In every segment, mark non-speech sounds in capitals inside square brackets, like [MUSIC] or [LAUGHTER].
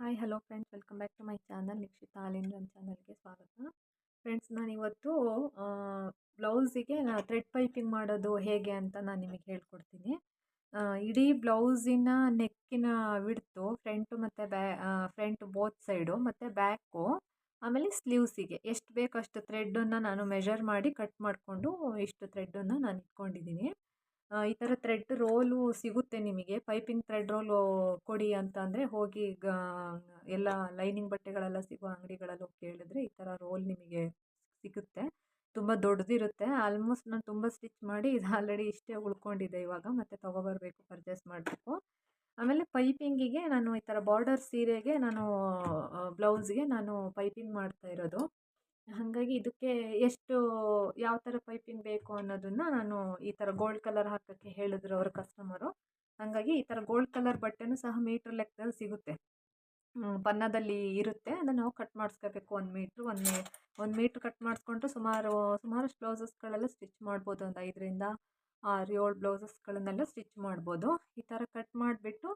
Hi hello friends welcome back to my channel Nikshita all in ಚಾನಲ್ಗೆ ಸ್ವಾಗತ. Friends ನಾನಿವತ್ತು ಬ್ಲೌಸಿಗೆ thread piping ಮಾಡೋದು ಹೇಗೆ ಅಂತ ನಾನು ನಿಮಗೆ ಹೇಳ್ಕೊಡ್ತೀನಿ. ಇಡೀ ಬ್ಲೌಸಿನ ನೆಕ್ಕಿನ ವಿಡ್ತು ಫ್ರಂಟು ಮತ್ತು ಬ್ಯಾ ಫ್ರಂಟ್ ಬೋತ್ ಸೈಡು ಮತ್ತು ಬ್ಯಾಕು ಆಮೇಲೆ ಸ್ಲೀವ್ಸಿಗೆ ಎಷ್ಟು ಬೇಕು ಅಷ್ಟು ಥ್ರೆಡ್ಡನ್ನು ನಾನು ಮೆಷರ್ ಮಾಡಿ ಕಟ್ ಮಾಡಿಕೊಂಡು ಇಷ್ಟು ಥ್ರೆಡ್ಡನ್ನು ನಾನು ಇಟ್ಕೊಂಡಿದ್ದೀನಿ ಈ ಥರ ಥ್ರೆಡ್ ರೋಲು ಸಿಗುತ್ತೆ ನಿಮಗೆ. ಪೈಪಿಂಗ್ ಥ್ರೆಡ್ ರೋಲು ಕೊಡಿ ಅಂತ ಅಂದರೆ ಹೋಗಿ ಗ, ಎಲ್ಲ ಲೈನಿಂಗ್ ಬಟ್ಟೆಗಳೆಲ್ಲ ಸಿಗೋ ಅಂಗಡಿಗಳಲ್ಲಿ ಹೋಗಿ ಕೇಳಿದ್ರೆ ಈ ಥರ ರೋಲ್ ನಿಮಗೆ ಸಿಗುತ್ತೆ. ತುಂಬ ದೊಡ್ಡದಿರುತ್ತೆ. ಆಲ್ಮೋಸ್ಟ್ ನಾನು ತುಂಬ ಸ್ಟಿಚ್ ಮಾಡಿ [LAUGHS] ಇದು ಆಲ್ರೆಡಿ ಇಷ್ಟೇ ಉಳ್ಕೊಂಡಿದೆ ಇವಾಗ. ಮತ್ತೆ ತೊಗೊಬರ್ಬೇಕು ಪರ್ಚೇಸ್ ಮಾಡಬೇಕು. ಆಮೇಲೆ ಪೈಪಿಂಗಿಗೆ ನಾನು ಈ ಥರ ಬಾರ್ಡರ್ ಸೀರೆಗೆ ನಾನು ಬ್ಲೌಸ್ಗೆ ನಾನು ಪೈಪಿಂಗ್ ಮಾಡ್ತಾ ಇರೋದು. ಹಾಗಾಗಿ ಇದಕ್ಕೆ ಎಷ್ಟು ಯಾವ ಥರ ಪೈಪಿಂಗ್ ಬೇಕು ಅನ್ನೋದನ್ನು ನಾನು ಈ ಥರ ಗೋಲ್ಡ್ ಕಲರ್ ಹಾಕೋಕ್ಕೆ ಹೇಳಿದ್ರು ಅವ್ರ ಕಸ್ಟಮರು. ಹಾಗಾಗಿ ಈ ಥರ ಗೋಲ್ಡ್ ಕಲರ್ ಬಟ್ಟೆನೂ ಸಹ ಮೀಟ್ರ್ ಲೆಕ್ಕದಲ್ಲಿ ಸಿಗುತ್ತೆ. ಬಣ್ಣದಲ್ಲಿ ಇರುತ್ತೆ. ಅದನ್ನು ನಾವು ಕಟ್ ಮಾಡಿಸ್ಕೋಬೇಕು ಒಂದು ಮೀಟ್ರ್. ಒಂದು ಮೀ, ಒಂದು ಮೀಟ್ರ್ ಕಟ್ ಮಾಡಿಸ್ಕೊಂಡ್ರೆ ಸುಮಾರು, ಸುಮಾರಷ್ಟು ಬ್ಲೌಸಸ್ಗಳೆಲ್ಲ ಸ್ಟಿಚ್ ಮಾಡ್ಬೋದು. ಒಂದು ಐದರಿಂದ ಆರು ಏಳು ಬ್ಲೌಸಸ್ಗಳನ್ನೆಲ್ಲ ಸ್ಟಿಚ್ ಮಾಡ್ಬೋದು. ಈ ಥರ ಕಟ್ ಮಾಡಿಬಿಟ್ಟು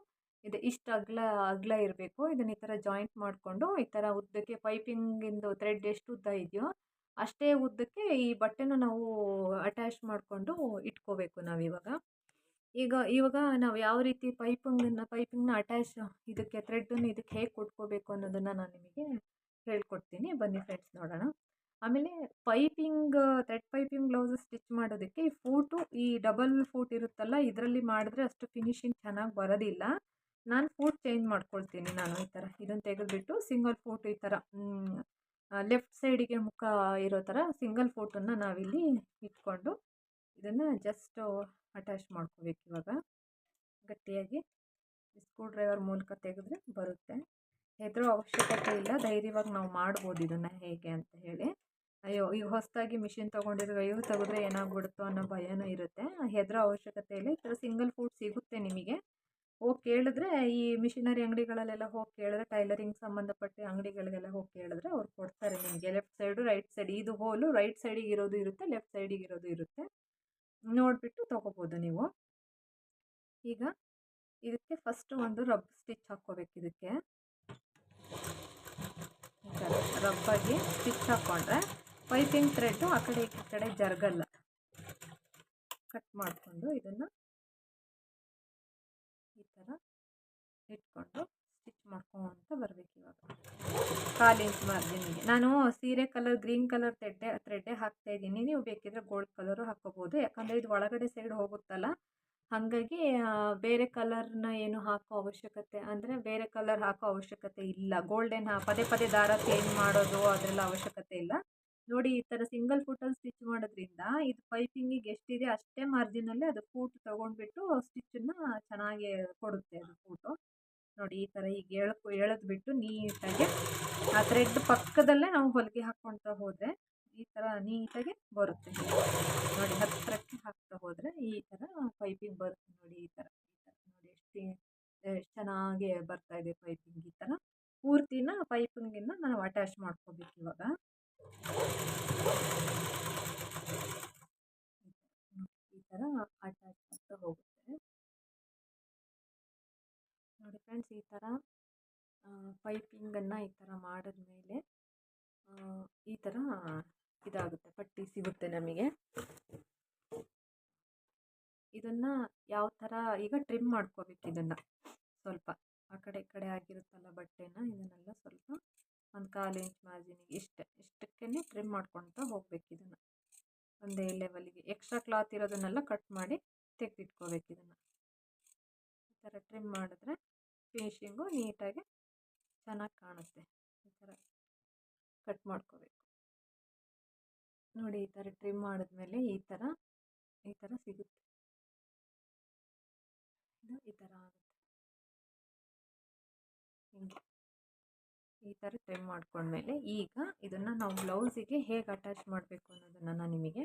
ಇದು ಇಷ್ಟು ಅಗಲ ಅಗಲ ಇರಬೇಕು. ಇದನ್ನು ಈ ಥರ ಜಾಯಿಂಟ್ ಮಾಡಿಕೊಂಡು ಈ ಥರ ಉದ್ದಕ್ಕೆ ಪೈಪಿಂಗಿಂದು ಥ್ರೆಡ್ ಎಷ್ಟು ಉದ್ದ ಇದೆಯೋ ಅಷ್ಟೇ ಉದ್ದಕ್ಕೆ ಈ ಬಟ್ಟೆನ ನಾವು ಅಟ್ಯಾಚ್ ಮಾಡಿಕೊಂಡು ಇಟ್ಕೋಬೇಕು ನಾವಿವಾಗ ಈಗ, ಇವಾಗ ನಾವು ಯಾವ ರೀತಿ ಪೈಪಿಂಗನ್ನು ಪೈಪಿಂಗ್ನ ಅಟ್ಯಾಚ್ ಇದಕ್ಕೆ ಥ್ರೆಡ್ಡನ್ನು ಇದಕ್ಕೆ ಹೇಗೆ ಕೊಟ್ಕೋಬೇಕು ಅನ್ನೋದನ್ನು ನಾನು ನಿಮಗೆ ಹೇಳ್ಕೊಡ್ತೀನಿ. ಬನ್ನಿ ಫ್ರೆಂಡ್ಸ್ ನೋಡೋಣ. ಆಮೇಲೆ piping thread piping blouse stitch ಮಾಡೋದಕ್ಕೆ ಈ ಫೂಟು, ಈ ಡಬಲ್ ಫೂಟ್ ಇರುತ್ತಲ್ಲ, ಇದರಲ್ಲಿ ಮಾಡಿದ್ರೆ ಅಷ್ಟು ಫಿನಿಶಿಂಗ್ ಚೆನ್ನಾಗಿ ಬರೋದಿಲ್ಲ. ನಾನು ಫೂಟ್ ಚೇಂಜ್ ಮಾಡ್ಕೊಳ್ತೀನಿ ನಾನು ಈ ಥರ ಇದನ್ನು ತೆಗೆದುಬಿಟ್ಟು ಸಿಂಗಲ್ ಫೂಟ್ ಈ ಥರ ಲೆಫ್ಟ್ ಸೈಡಿಗೆ ಮುಖ ಇರೋ ಥರ ಸಿಂಗಲ್ ಫೋಟನ್ನು ನಾವಿಲ್ಲಿ ಇಟ್ಕೊಂಡು ಇದನ್ನು ಜಸ್ಟ್ ಅಟ್ಯಾಚ್ ಮಾಡ್ಕೋಬೇಕು ಇವಾಗ. ಗಟ್ಟಿಯಾಗಿ. ಸ್ಕ್ರೂ ಡ್ರೈವರ್ ಮೂಲಕ ತೆಗೆದ್ರೆ ಬರುತ್ತೆ. ಹೆದರೋ ಅವಶ್ಯಕತೆ ಇಲ್ಲ. ಧೈರ್ಯವಾಗಿ ನಾವು ಮಾಡ್ಬೋದು ಇದನ್ನು ಹೇಗೆ ಅಂತ ಹೇಳಿ. ಅಯ್ಯೋ ಈಗ ಹೊಸದಾಗಿ ಮಿಷಿನ್ ತೊಗೊಂಡಿರೋ ಅಯ್ಯೋ ತೆಗೆದ್ರೆ ಏನಾಗ್ಬಿಡುತ್ತೋ ಅನ್ನೋ ಭಯನೂ ಇರುತ್ತೆ. ಹೆದರೋ ಅವಶ್ಯಕತೆ ಇಲ್ಲ. ಈ ಥರ ಸಿಂಗಲ್ ಫೂಟ್ ಸಿಗುತ್ತೆ ನಿಮಗೆ. ಹೋಗಿ ಕೇಳಿದ್ರೆ ಈ ಮಿಷಿನರಿ ಅಂಗಡಿಗಳಲ್ಲೆಲ್ಲ ಹೋಗಿ ಕೇಳಿದ್ರೆ ಟೈಲರಿಂಗ್ ಸಂಬಂಧಪಟ್ಟ ಅಂಗಡಿಗಳಿಗೆಲ್ಲ ಹೋಗಿ ಕೇಳಿದ್ರೆ ಅವ್ರು ಕೊಡ್ತಾರೆ ನಿಮಗೆ. ಲೆಫ್ಟ್ ಸೈಡು, ರೈಟ್ ಸೈಡ್, ಇದು ಹೋಲು, ರೈಟ್ ಸೈಡಿಗೆ ಇರೋದು ಇರುತ್ತೆ, ಲೆಫ್ಟ್ ಸೈಡಿಗೆ ಇರೋದು ಇರುತ್ತೆ. ನೋಡಿಬಿಟ್ಟು ತೊಗೋಬೋದು ನೀವು. ಈಗ ಇದಕ್ಕೆ ಫಸ್ಟ್ ಒಂದು ರಬ್ ಸ್ಟಿಚ್ ಹಾಕ್ಕೋಬೇಕು ಇದಕ್ಕೆ. ರಬ್ಬಾಗಿ ಸ್ಟಿಚ್ ಹಾಕ್ಕೊಂಡ್ರೆ ಪೈಪಿಂಗ್ ಥ್ರೆಡ್ಡು ಆ ಕಡೆ ಈ ಕಡೆ ಜರಗಲ್ಲ. ಕಟ್ ಮಾಡಿಕೊಂಡು ಇದನ್ನು ಇಟ್ಕೊಂಡು ಸ್ಟಿಚ್ ಮಾಡ್ಕೊಂತ ಬರಬೇಕು ಇವಾಗ. ಕಾಲು ಇಂಚ್ ಮಾರ್ಜಿನಿಗೆ ನಾನು ಸೀರೆ ಕಲರ್ ಗ್ರೀನ್ ಕಲರ್ ತೆಡ್ಡೆ ಥ್ರೆಡ್ಡೆ ಹಾಕ್ತಾ ಇದ್ದೀನಿ. ನೀವು ಬೇಕಿದ್ರೆ ಗೋಲ್ಡ್ ಕಲರು ಹಾಕ್ಕೋಬೋದು. ಯಾಕಂದರೆ ಇದು ಒಳಗಡೆ ಸೈಡ್ ಹೋಗುತ್ತಲ್ಲ, ಹಾಗಾಗಿ ಬೇರೆ ಕಲರ್ನ ಏನು ಹಾಕೋ ಅವಶ್ಯಕತೆ, ಅಂದರೆ ಬೇರೆ ಕಲರ್ ಹಾಕೋ ಅವಶ್ಯಕತೆ ಇಲ್ಲ. ಗೋಲ್ಡನ್ ಪದೇ ಪದೇ ದಾರ ಚೇಂಜ್ ಮಾಡೋದು ಅದೆಲ್ಲ ಅವಶ್ಯಕತೆ ಇಲ್ಲ. ನೋಡಿ, ಈ ಥರ ಸಿಂಗಲ್ ಫೂಟಲ್ಲಿ ಸ್ಟಿಚ್ ಮಾಡೋದ್ರಿಂದ ಇದು ಪೈಪಿಂಗಿಗೆ ಎಷ್ಟಿದೆ ಅಷ್ಟೇ ಮಾರ್ಜಿನಲ್ಲಿ ಅದು ಫೂಟ್ ತೊಗೊಂಡ್ಬಿಟ್ಟು ಸ್ಟಿಚ್ಚನ್ನು ಚೆನ್ನಾಗಿ ಕೊಡುತ್ತೆ ಅದು ಫೂಟು ನೋಡಿ ಈ ಥರ ಈಗ ಎಳ್ಕೊ ಎಳೆದ್ಬಿಟ್ಟು ನೀಟಾಗಿ ಆ ಥ್ರೆಡ್ ಪಕ್ಕದಲ್ಲೇ ನಾವು ಹೊಲಿಗೆ ಹಾಕ್ಕೊಳ್ತಾ ಹೋದರೆ ಈ ಥರ ನೀಟಾಗಿ ಬರುತ್ತೆ. ನೋಡಿ ಹತ್ತಿರಕ್ಕೆ ಹಾಕ್ತಾ ಹೋದರೆ ಈ ಥರ ಪೈಪಿಂಗ್ ಬರುತ್ತೆ ನೋಡಿ ಈ ಥರ ಈ ಥರ ನೋಡಿ ಎಷ್ಟು ಎಷ್ಟು ಚೆನ್ನಾಗಿ ಬರ್ತಾ ಇದೆ ಪೈಪಿಂಗ್ ಈ ಥರ ಪೂರ್ತಿನ ಪೈಪಿಂಗಿನ ನಾವು ಅಟ್ಯಾಚ್ ಮಾಡ್ಕೋಬೇಕು ಇವಾಗ ಈ ಥರ ಅಟ್ಯಾಚ್ ಮಾಡ್ತಾ ಹೋಗುತ್ತೆ ನೋಡಿ ಫ್ರೆಂಡ್ಸ್ ಈ ಥರ ಪೈಪಿಂಗನ್ನು ಈ ಥರ ಮಾಡಿದ್ಮೇಲೆ ಈ ಥರ ಇದಾಗುತ್ತೆ, ಪಟ್ಟಿ ಸಿಗುತ್ತೆ ನಮಗೆ. ಇದನ್ನು ಯಾವ ಥರ ಈಗ ಟ್ರಿಮ್ ಮಾಡ್ಕೋಬೇಕು ಇದನ್ನು. ಸ್ವಲ್ಪ, ಆ ಕಡೆ ಈ ಕಡೆ ಆಗಿರುತ್ತಲ್ಲ ಬಟ್ಟೆನ, ಇದನ್ನೆಲ್ಲ ಸ್ವಲ್ಪ ಒಂದು ಕಾಲು ಇಂಚ್ ಮಾರ್ಜಿನಿಗೆ ಇಷ್ಟೇ ಇಷ್ಟಕ್ಕೇ ಟ್ರಿಮ್ ಮಾಡ್ಕೊಳ್ತಾ ಹೋಗ್ಬೇಕು ಇದನ್ನು. ಒಂದೇ ಲೆವೆಲಿಗೆ ಎಕ್ಸ್ಟ್ರಾ ಕ್ಲಾತ್ ಇರೋದನ್ನೆಲ್ಲ ಕಟ್ ಮಾಡಿ ತೆಗೆದಿಟ್ಕೋಬೇಕು ಇದನ್ನು. ಈ ಥರ ಟ್ರಿಮ್ ಮಾಡಿದ್ರೆ ಫಿನಿಶಿಂಗು ನೀಟಾಗಿ ಚೆನ್ನಾಗಿ ಕಾಣುತ್ತೆ. ಈ ಥರ ಕಟ್ ಮಾಡ್ಕೋಬೇಕು. ನೋಡಿ, ಈ ಥರ ಟ್ರಿಮ್ ಮಾಡಿದ್ಮೇಲೆ ಈ ಥರ ಈ ಥರ ಸಿಗುತ್ತೆ. ಇದು ಈ ಥರ ಆಗುತ್ತೆ. ಹಿಂಗೆ. ಈ ಥರ ಟ್ರಿಮ್ ಮಾಡ್ಕೊಂಡ್ಮೇಲೆ ಈಗ ಇದನ್ನು ನಾವು ಬ್ಲೌಸಿಗೆ ಹೇಗೆ ಅಟ್ಯಾಚ್ ಮಾಡಬೇಕು ಅನ್ನೋದನ್ನು ನಾನು ನಿಮಗೆ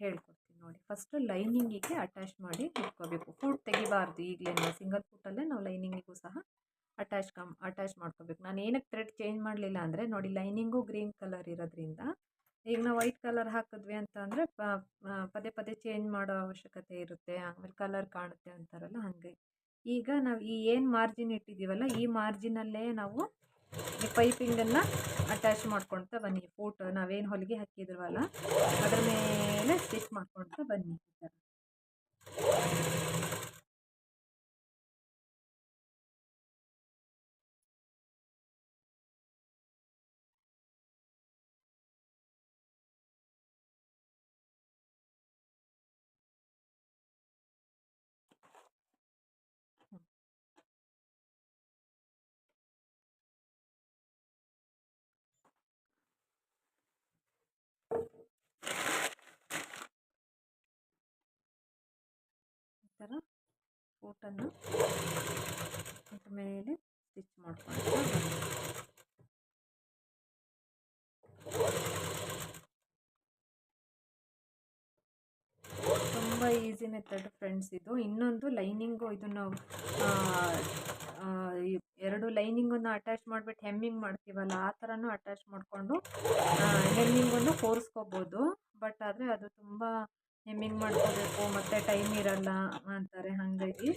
ಹೇಳ್ಕೊಡ್ತೀನಿ. ನೋಡಿ. ಫಸ್ಟು ಲೈನಿಂಗಿಗೆ ಅಟ್ಯಾಚ್ ಮಾಡಿ ಇಟ್ಕೋಬೇಕು. ಫೂಟ್ ತೆಗಿಬಾರ್ದು ಈಗಲೇ ಸಿಂಗಲ್ ಫೂಟಲ್ಲೇ ನಾವು ಲೈನಿಂಗಿಗೂ ಸಹ ಅಟ್ಯಾಚ್ ಕಮ್ ಅಟ್ಯಾಚ್ ಮಾಡ್ಕೋಬೇಕು. ನಾನು ಏನಕ್ಕೆ ಥ್ರೆಡ್ ಚೇಂಜ್ ಮಾಡಲಿಲ್ಲ ಅಂದರೆ ನೋಡಿ ಲೈನಿಂಗು ಗ್ರೀನ್ ಕಲರ್ ಇರೋದ್ರಿಂದ ಈಗ ನಾವು ವೈಟ್ ಕಲರ್ ಹಾಕಿದ್ವಿ ಅಂತ ಅಂದರೆ ಪದೇ ಪದೇ ಚೇಂಜ್ ಮಾಡೋ ಅವಶ್ಯಕತೆ ಇರುತ್ತೆ. ಆಮೇಲೆ ಕಲರ್ ಕಾಣುತ್ತೆ ಅಂತಾರಲ್ಲ ಹಾಗೆ. ಈಗ ನಾವು ಈ ಏನು ಮಾರ್ಜಿನ್ ಇಟ್ಟಿದ್ದೀವಲ್ಲ ಈ ಮಾರ್ಜಿನಲ್ಲೇ ನಾವು ಈ ಪೈಪಿಂಗನ್ನು ಅಟ್ಯಾಚ್ ಮಾಡ್ಕೊಳ್ತಾ ಬನ್ನಿ. ಫೋಟೋ ನಾವೇನು ಹೊಲಿಗೆ ಹಾಕಿದ್ರವಲ್ಲ, ಅದರ ಮೇಲೆ ಸ್ಟಿಚ್ ಮಾಡ್ಕೊಳ್ತಾ ಬನ್ನಿ ಈ ಥರ. ಥರ ಕೋಟನ್ನು ಇದ್ರ ಮೇಲೆ ಸ್ಟಿಚ್ ಮಾಡ್ಕೊಂಡು ತುಂಬ ಈಸಿ ಮೆಥಡ್ ಫ್ರೆಂಡ್ಸ್ ಇದು. ಇನ್ನೊಂದು ಲೈನಿಂಗು ಇದನ್ನು ಎರಡು ಲೈನಿಂಗನ್ನು ಅಟ್ಯಾಚ್ ಮಾಡಿಬಿಟ್ಟು ಹೆಮ್ಮಿಂಗ್ ಮಾಡ್ತೀವಲ್ಲ, ಆ ಥರನೂ ಅಟ್ಯಾಚ್ ಮಾಡಿಕೊಂಡು ಹೆಮ್ಮಿಂಗನ್ನು ಕೂರಿಸ್ಕೋಬೋದು. ಬಟ್ ಆದರೆ ಅದು ತುಂಬ ಹೆಮ್ಮಿಂಗ್ ಮಾಡ್ಕೋಬೇಕು, ಮತ್ತು ಟೈಮ್ ಇರಲ್ಲ ಅಂತಾರೆ ಹಾಗಾಗಿ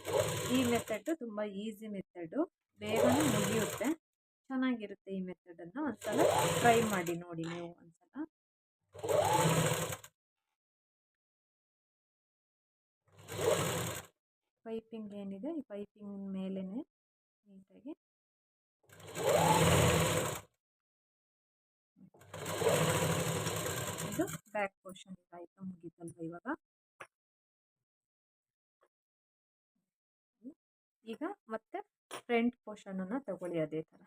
ಈ ಮೆಥಡು ತುಂಬ ಈಸಿ ಮೆಥಡು ಬೇಗನೆ ಮುಗಿಯುತ್ತೆ. ಚೆನ್ನಾಗಿರುತ್ತೆ ಈ ಮೆಥಡನ್ನು ಒಂದ್ಸಲ ಟ್ರೈ ಮಾಡಿ ನೋಡಿ ನೀವು ಒಂದ್ಸಲ. ಪೈಪಿಂಗ್ ಏನಿದೆ? ಈ ಪೈಪಿಂಗ್ ಮೇಲೇ ನೀಟಾಗಿ ಬ್ಯಾಕ್ ಪೋರ್ಷನ್ ಆಯಿತು, ಮುಗಿತಲ್ವ ಇವಾಗ? ಈಗ ಮತ್ತೆ ಫ್ರಂಟ್ ಅನ್ನ ತಗೊಳ್ಳಿ ಅದೇ ತರ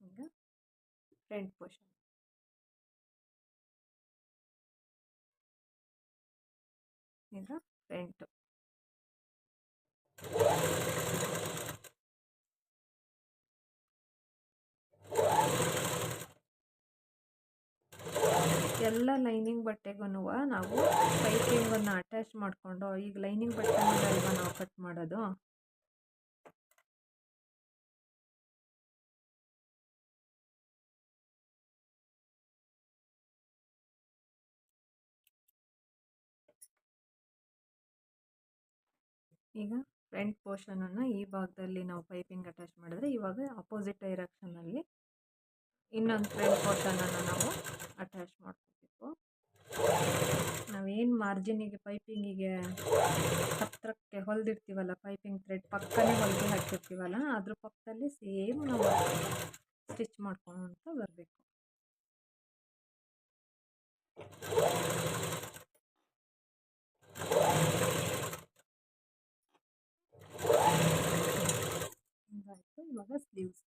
ಈಗ ಫ್ರಂಟ್ ಪೋರ್ಷನ್. ಈಗ ಫ್ರಂಟು. ಎಲ್ಲ ಲೈನಿಂಗ್ ಬಟ್ಟೆಗೂ ನಾವು ಪೈಪಿಂಗನ್ನು ಅಟ್ಯಾಚ್ ಮಾಡಿಕೊಂಡು, ಈಗ ಲೈನಿಂಗ್ ಬಟ್ಟೆ ನಾವು ಕಟ್ ಮಾಡೋದು? ಈಗ ಫ್ರಂಟ್ ಪೋರ್ಷನನ್ನು ಈ ಭಾಗದಲ್ಲಿ ನಾವು ಪೈಪಿಂಗ್ ಅಟ್ಯಾಚ್ ಮಾಡಿದ್ರೆ, ಇವಾಗ ಅಪೋಸಿಟ್ ಡೈರೆಕ್ಷನಲ್ಲಿ ಇನ್ನೊಂದು ಫ್ರಂಟ್ ಪೋರ್ಷನನ್ನು ನಾವು ಅಟ್ಯಾಚ್ ಮಾಡ್ಕೋಬೇಕು ನಾವೇನು ಮಾರ್ಜಿನಿಗೆ ಪೈಪಿಂಗಿಗೆ ಹತ್ತಿರಕ್ಕೆ ಹೊಲಿದಿರ್ತೀವಲ್ಲ ಪೈಪಿಂಗ್ ಥ್ರೆಡ್ ಪಕ್ಕನೇ ಹೊಲಿಗೆ ಹಾಕಿರ್ತೀವಲ್ಲ, ಅದ್ರ ಪಕ್ಕದಲ್ಲಿ ಸೇಮ್ ನಾವು ಸ್ಟಿಚ್ ಮಾಡ್ಕೊಳ್ತಾ ಬರಬೇಕು. ಇವಾಗ ಸ್ಲೀವ್ಸ್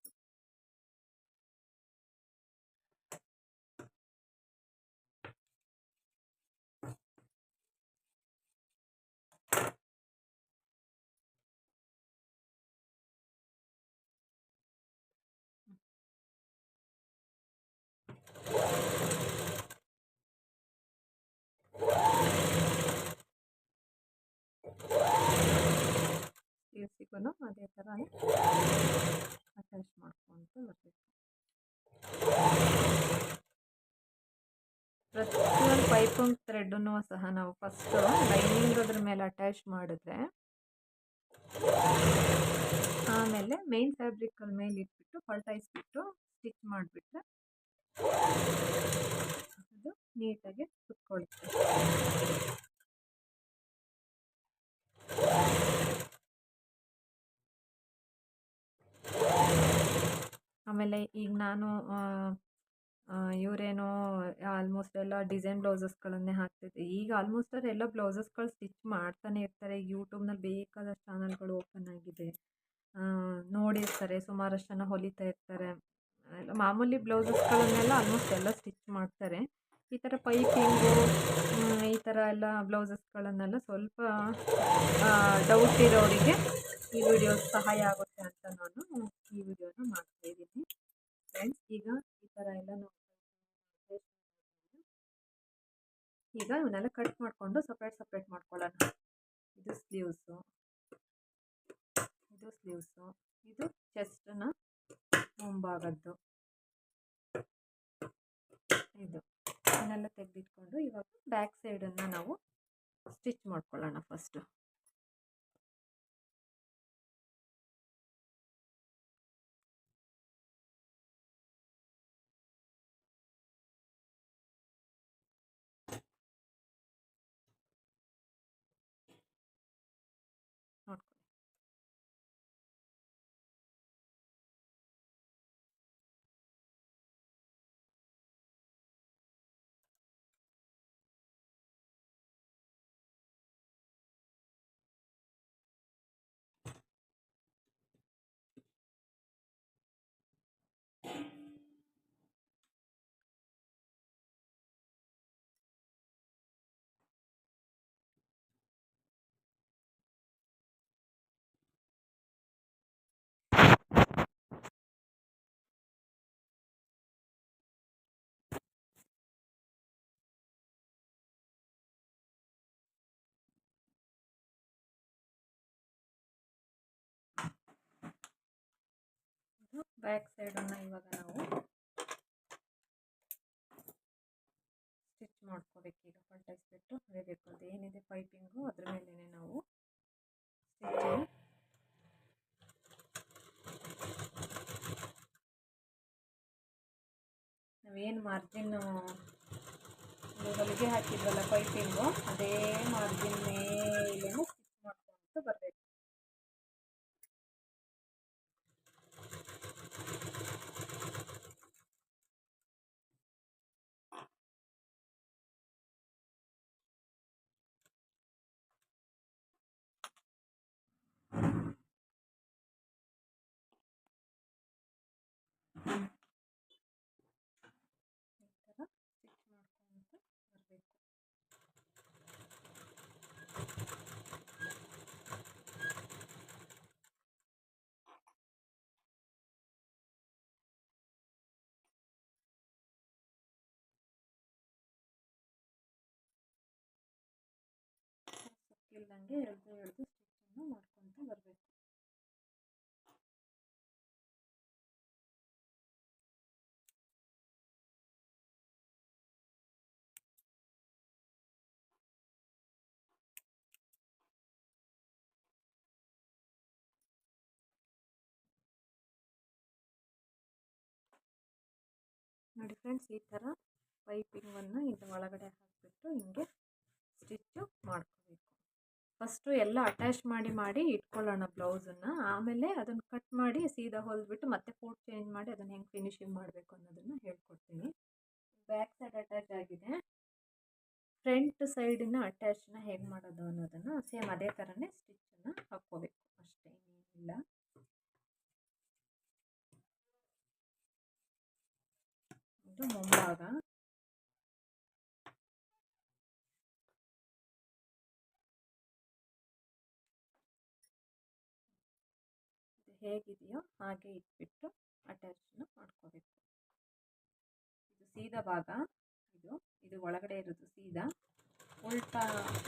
ಸ್ಲೀವ್ಸಿಗೂ ಅದೇ ಥರ ಅಟ್ಯಾಚ್ ಮಾಡ್ಕೊತ ಬರಬೇಕು. ಪ್ರತಿಯೊಂದು ಪೈಪಿಂಗ್ ಥ್ರೆಡ್ಡನ್ನು ಸಹ ನಾವು ಫಸ್ಟು ಲೈನಿಂಗ್ ಅದ್ರ ಮೇಲೆ ಅಟ್ಯಾಚ್ ಮಾಡಿದ್ರೆ, ಆಮೇಲೆ ಮೇನ್ ಫ್ಯಾಬ್ರಿಕಲ್ ಮೇಲೆ ಇಟ್ಬಿಟ್ಟು ಪಲ್ಟಾಯಿಸ್ಬಿಟ್ಟು ಸ್ಟಿಚ್ ಮಾಡಿಬಿಟ್ರೆ ಅದು ನೀಟಾಗಿ ಕುತ್ಕೊಳುತ್ತೆ ಆಮೇಲೆ ಈಗ ನಾನು ಇವರೇನೋ ಆಲ್ಮೋಸ್ಟ್ ಎಲ್ಲ ಡಿಸೈನ್ ಬ್ಲೌಸಸ್ಗಳನ್ನೇ ಹಾಕ್ತಿದ್ದೆ. ಈಗ ಆಲ್ಮೋಸ್ಟ್ ಅವ್ರು ಎಲ್ಲ ಬ್ಲೌಸಸ್ಗಳು ಸ್ಟಿಚ್ ಮಾಡ್ತಾನೆ ಇರ್ತಾರೆ. ಈಗ ಯೂಟ್ಯೂಬ್ನಲ್ಲಿ ಬೇಕಾದಷ್ಟು ಚಾನಲ್ಗಳು ಓಪನ್ ಆಗಿದೆ. ನೋಡಿರ್ತಾರೆ. ಸುಮಾರಷ್ಟು ಜನ ಹೊಲಿತಾ ಇರ್ತಾರೆ. ಮಾಮೂಲಿ ಬ್ಲೌಸಸ್ಗಳನ್ನೆಲ್ಲ ಆಲ್ಮೋಸ್ಟ್ ಎಲ್ಲ ಸ್ಟಿಚ್ ಮಾಡ್ತಾರೆ. ಈ ಥರ ಪೈಪಿಂಗು ಈ ಥರ ಎಲ್ಲ ಬ್ಲೌಸಸ್ಗಳನ್ನೆಲ್ಲ ಸ್ವಲ್ಪ ಡೌಟ್ ಇರೋರಿಗೆ ಈ ವಿಡಿಯೋ ಸಹಾಯ ಆಗುತ್ತೆ ಅಂತ ನಾನು ಈ ವಿಡಿಯೋನ ಮಾಡ್ತಾಯಿದ್ದೀನಿ ಫ್ರೆಂಡ್ಸ್ ಈಗ ಈ ಥರ ಎಲ್ಲ ನಾವು ಈಗ ಇವನ್ನೆಲ್ಲ ಕಟ್ ಮಾಡಿಕೊಂಡು ಸಪ್ರೇಟ್ ಸಪ್ರೇಟ್ ಮಾಡ್ಕೊಳ್ಳೋಣ. ಬ್ಯಾಕ್ ಸೈಡನ್ನು ಇವಾಗ ನಾವು ಸ್ಟಿಚ್ ಮಾಡ್ಕೋಬೇಕು. ಈಗ ಪಲ್ಟಾಯಿಸ್ಬಿಟ್ಟು ಹೊಲಿಬೇಕು. ಅದು ಏನಿದೆ ಪೈಪಿಂಗು ಅದ್ರ ಮೇಲೇ ನಾವು ಸ್ಟಿಚ್ ನಾವೇನು ಮಾರ್ಜಿನ್ ಹೊಲಿಗೆ ಹಾಕಿದ್ವಲ್ಲ ಪೈಪಿಂಗು ಅದೇ ಮಾರ್ಜಿನ್ ಮೇಲೇ ಸುಕ್ಕಿಲ್ದಂಗೆ ಎಳೆದು ಎಳೆದು ಸ್ಟಿಚ್ಚನ್ನು ಮಾಡ್ಕೊತ ಬರಬೇಕು. ನೋಡಿ ಫ್ರೆಂಡ್ಸ್ ಈ ಥರ ಪೈಪಿಂಗನ್ನು ಇದು ಒಳಗಡೆ ಹಾಕಿಬಿಟ್ಟು ಹಿಂಗೆ ಸ್ಟಿಚ್ಚು ಮಾಡ್ಕೋಬೇಕು. ಫಸ್ಟು ಎಲ್ಲ ಅಟ್ಯಾಚ್ ಮಾಡಿ ಮಾಡಿ ಇಟ್ಕೊಳ್ಳೋಣ ಬ್ಲೌಸನ್ನು. ಆಮೇಲೆ ಅದನ್ನು ಕಟ್ ಮಾಡಿ ಸೀದಾ ಹೊಲಿದ್ಬಿಟ್ಟು ಮತ್ತೆ ಫೋಟ್ ಚೇಂಜ್ ಮಾಡಿ ಅದನ್ನು ಹೆಂಗೆ ಫಿನಿಶಿಂಗ್ ಮಾಡಬೇಕು ಅನ್ನೋದನ್ನು ಹೇಳ್ಕೊಡ್ತೀನಿ. ಬ್ಯಾಕ್ ಸೈಡ್ ಅಟ್ಯಾಚ್ ಆಗಿದೆ. ಫ್ರಂಟ್ ಸೈಡಿನ ಅಟ್ಯಾಚ್ನ ಹೇಗೆ ಮಾಡೋದು ಅನ್ನೋದನ್ನು ಸೇಮ್ ಅದೇ ಥರನೇ ಸ್ಟಿಚ್ಚನ್ನು ಹಾಕ್ಕೋಬೇಕು. ಅಷ್ಟೇ ಇನ್ನೇನಿಲ್ಲ ಇದು ಮುಂಭಾಗ. ಹೇಗಿದೆಯೋ ಹಾಗೆ ಇಟ್ಬಿಟ್ಟು ಅಟ್ಯಾಚನ್ನು ಮಾಡ್ಕೋಬೇಕು. ಇದು ಸೀದಾ ಭಾಗ. ಇದು ಇದು ಒಳಗಡೆ ಇರೋದು ಸೀದಾ. ಉಲ್ಟಾ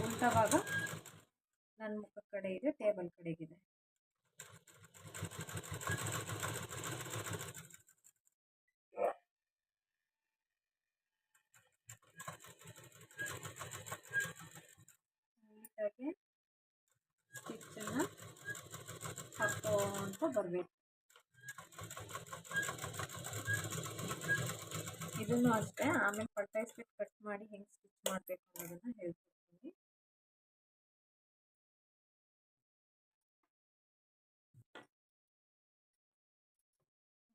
ಉಲ್ಟಾ ಭಾಗ ನನ್ನ ಮುಖ ಕಡೆ ಇದೆ ಟೇಬಲ್ ಕಡೆಗಿದೆ. ನೀಟಾಗಿ ಸ್ಟಿಚ್ಚನ್ನು ಹಾಕ್ಕೊಂತ ಬರಬೇಕು. ಇದನ್ನು ಅಷ್ಟೇ, ಆಮೇಲೆ ಪಲ್ಟಾಯಿಸ್ಬಿಟ್ಟು ಕಟ್ ಮಾಡಿ ಹೆಂಗೆ ಸ್ಟಿಚ್ ಮಾಡಬೇಕು ಅನ್ನೋದನ್ನು ಹೇಳ್ಕೊಡ್ತೀನಿ.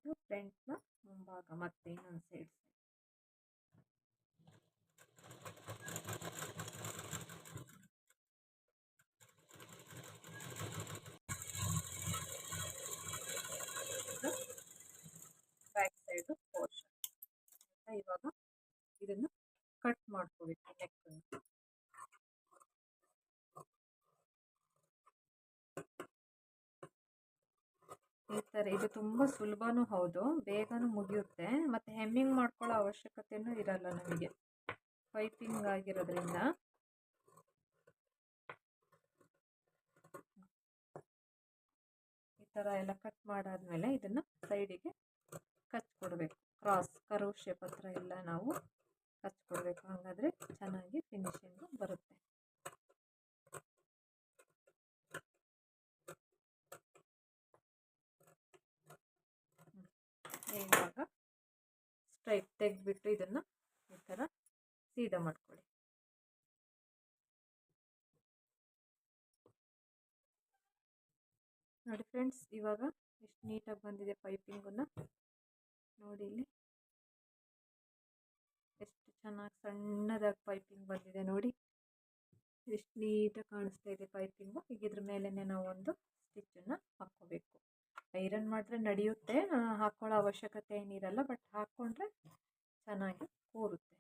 ಇದು ಫ್ರಂಟ್ನ ಮುಂಭಾಗ ಮತ್ತೆ ಇನ್ನೊಂದು ಸೈಡ್ ಬ್ಯಾಕ್ ಸೈಡು ಪೋರ್ಷನ್ ಇವಾಗ ಇದನ್ನು ಕಟ್ ಮಾಡ್ಕೋಬೇಕು ಈ ಥರ ಇದು ತುಂಬ ಸುಲಭನೂ ಹೌದು, ಬೇಗನೂ ಮುಗಿಯುತ್ತೆ. ಮತ್ತು ಹೆಮ್ಮಿಂಗ್ ಮಾಡ್ಕೊಳ್ಳೋ ಅವಶ್ಯಕತೆಯೂ ಇರಲ್ಲ ನಮಗೆ. ಪೈಪಿಂಗ್ ಆಗಿರೋದ್ರಿಂದ. ಈ ಥರ ಎಲ್ಲ ಕಟ್ ಮಾಡಾದ್ಮೇಲೆ ಇದನ್ನು ಸೈಡಿಗೆ ಕಚ್ಕೊಡ್ಬೇಕು. ಕ್ರಾಸ್ ಕರ್ವ್ ಪತ್ರ ಎಲ್ಲ ನಾವು ಹಚ್ಕೊಳ್ಬೇಕು. ಹಾಗಾದರೆ ಚೆನ್ನಾಗಿ ಫಿನಿಶಿಂಗು ಬರುತ್ತೆ. ಇವಾಗ ಸ್ಟ್ರೈಟ್ ತೆಗೆದ್ಬಿಟ್ಟು ಇದನ್ನು ಈ ಥರ ಸೀದಾ ಮಾಡ್ಕೊಳ್ಳಿ. ನೋಡಿ ಫ್ರೆಂಡ್ಸ್, ಇವಾಗ ಎಷ್ಟು ನೀಟಾಗಿ ಬಂದಿದೆ ಪೈಪಿಂಗನ್ನು ನೋಡಿ ಇಲ್ಲಿ. ಚೆನ್ನಾಗಿ ಸಣ್ಣದಾಗಿ ಪೈಪಿಂಗ್ ಬಂದಿದೆ ನೋಡಿ. ಎಷ್ಟು ನೀಟಾಗಿ ಕಾಣಿಸ್ತಾ ಇದೆ ಪೈಪಿಂಗು. ಈಗ ಇದ್ರ ಮೇಲೇ ನಾವು ಒಂದು ಸ್ಟಿಚ್ಚನ್ನು ಹಾಕ್ಕೋಬೇಕು. ಐರನ್ ಮಾಡಿದ್ರೆ ನಡೆಯುತ್ತೆ. ಹಾಕ್ಕೊಳ್ಳೋ ಅವಶ್ಯಕತೆ ಏನಿರಲ್ಲ, ಬಟ್ ಹಾಕ್ಕೊಂಡ್ರೆ ಚೆನ್ನಾಗಿ ಕೂರುತ್ತೆ.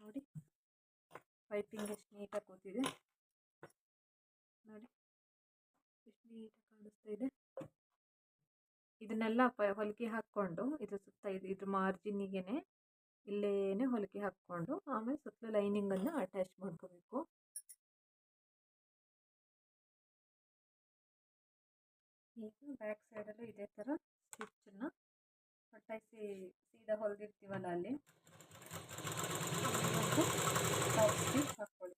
ನೋಡಿ. ಪೈಪಿಂಗ್ ಎಷ್ಟು ನೀಟಾಗಿ ಕೂತಿದೆ. ನೋಡಿ. ಎಷ್ಟು ನೀಟಾಗಿ ಕಾಣಿಸ್ತಾ ಇದೆ. ಇದನ್ನೆಲ್ಲ ಪ, ಹೊಲಿಗೆ ಹಾಕ್ಕೊಂಡು ಇದ್ರ ಸುತ್ತ, ಇದು, ಇದ್ರ ಮಾರ್ಜಿನಿಗೆ ಇಲ್ಲೇನೆ ಹೊಲಿಗೆ ಹಾಕ್ಕೊಂಡು ಆಮೇಲೆ ಸುತ್ತಲೂ ಲೈನಿಂಗನ್ನು ಅಟ್ಯಾಚ್ ಮಾಡ್ಕೋಬೇಕು. ಈಗ ಬ್ಯಾಕ್ ಸೈಡಲ್ಲೂ ಇದೇ ಥರ ಸ್ಟಿಚ್ಚನ್ನು ಒಟ್ಟಾಯಿಸಿ ಸೀದಾ ಹೊಲಿದಿರ್ತೀವಲ್ಲ ಅಲ್ಲಿ. ಸ್ಟಿಚ್ ಹಾಕ್ಕೊಳ್ಳಿ.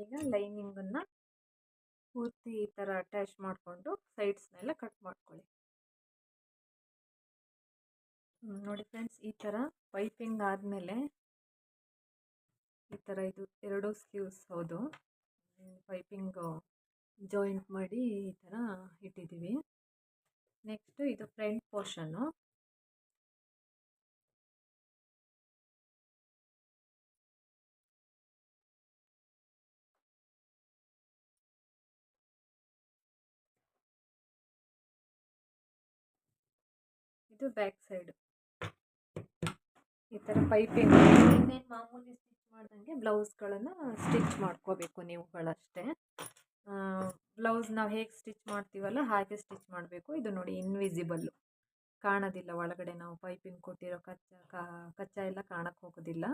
ಈಗ ಲೈನಿಂಗನ್ನು ಪೂರ್ತಿ ಈ ಥರ ಅಟ್ಯಾಚ್ ಮಾಡಿಕೊಂಡು ಸೈಡ್ಸ್ನೆಲ್ಲ ಕಟ್ ಮಾಡ್ಕೊಳ್ಳಿ. ನೋಡಿ ಫ್ರೆಂಡ್ಸ್ ಈ ಥರ ಪೈಪಿಂಗ್ ಆದಮೇಲೆ ಈ ಥರ ಇದು ಎರಡು ಸ್ಲೀವ್ಸ್ ಹೌದು. ಪೈಪಿಂಗ್ ಜಾಯಿಂಟ್ ಮಾಡಿ ಈ ಥರ ಇಟ್ಟಿದ್ದೀವಿ. ನೆಕ್ಸ್ಟು ಇದು ಫ್ರಂಟ್ ಪೋರ್ಷನ್ನು ಇದು ಬ್ಯಾಕ್ ಸೈಡು. ಈ ಥರ ಪೈಪಿಂಗ್ ಇನ್ನೇನು ಮಾಮೂಲಿ ಸ್ಟಿಚ್ ಮಾಡ್ದಂಗೆ ಬ್ಲೌಸ್ಗಳನ್ನು ಸ್ಟಿಚ್ ಮಾಡ್ಕೋಬೇಕು ನೀವುಗಳಷ್ಟೇ. ಬ್ಲೌಸ್ ನಾವು ಹೇಗೆ ಸ್ಟಿಚ್ ಮಾಡ್ತೀವಲ್ಲ ಹಾಗೆ ಸ್ಟಿಚ್ ಮಾಡಬೇಕು. ಇದು ನೋಡಿ ಇನ್ವಿಸಿಬಲ್ಲು ಕಾಣೋದಿಲ್ಲ ಒಳಗಡೆ ನಾವು ಪೈಪಿಂಗ್ ಕೊಟ್ಟಿರೋ ಕಚ್ಚಾ ಕಚ್ಚಾ ಎಲ್ಲ ಕಾಣಕ್ಕೆ ಹೋಗೋದಿಲ್ಲ.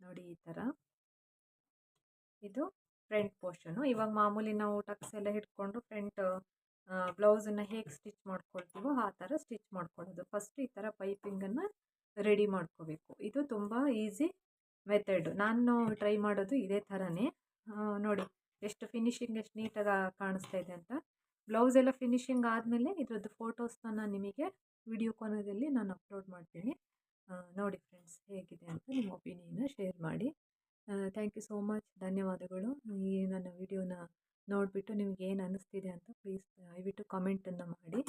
ನೋಡಿ ಈ ಥರ ಇದು ಫ್ರಂಟ್ ಪೋರ್ಷನು. ಇವಾಗ ಮಾಮೂಲಿ ನಾವು ಟಕ್ಸ್ ಎಲ್ಲ ಹಿಡ್ಕೊಂಡು ಫ್ರಂಟ್ ಬ್ಲೌಸನ್ನು ಹೇಗೆ ಸ್ಟಿಚ್ ಮಾಡ್ಕೊಳ್ತೀವೋ ಆ ಥರ ಸ್ಟಿಚ್ ಮಾಡ್ಕೊಳ್ಳೋದು ಫಸ್ಟ್ ಈ ಥರ ಪೈಪಿಂಗನ್ನು ರೆಡಿ ಮಾಡ್ಕೋಬೇಕು. ಇದು ತುಂಬ ಈಸಿ ಮೆಥಡ್. ನಾನು ಟ್ರೈ ಮಾಡೋದು ಇದೇ ಥರನೇ ನೋಡಿ, ಎಷ್ಟು ಫಿನಿಶಿಂಗ್, ಎಷ್ಟು ನೀಟಾಗಿ ಕಾಣಿಸ್ತಾ ಇದೆ ಅಂತ. ಬ್ಲೌಸ್ ಎಲ್ಲ ಫಿನಿಶಿಂಗ್ ಆದಮೇಲೆ ಇದ್ರದ್ದು ಫೋಟೋಸ್ನ ನಾನು ನಿಮಗೆ ವಿಡಿಯೋ ಕೋನದಲ್ಲಿ ನಾನು ಅಪ್ಲೋಡ್ ಮಾಡ್ತೀನಿ. ನೋಡಿ ಫ್ರೆಂಡ್ಸ್, ಹೇಗಿದೆ ಅಂತ ನಿಮ್ಮ ಒಪಿನಿಯನ್ನ ಶೇರ್ ಮಾಡಿ. Thank you so much. ಧನ್ಯವಾದಗಳು. ಈ ನನ್ನ ವಿಡಿಯೋನ ನೋಡಿಬಿಟ್ಟು ನಿಮ್ಗೆ ಏನು ಅನ್ನಿಸ್ತಿದೆ ಅಂತ ಪ್ಲೀಸ್ ದಯವಿಟ್ಟು ಕಾಮೆಂಟನ್ನು ಮಾಡಿ.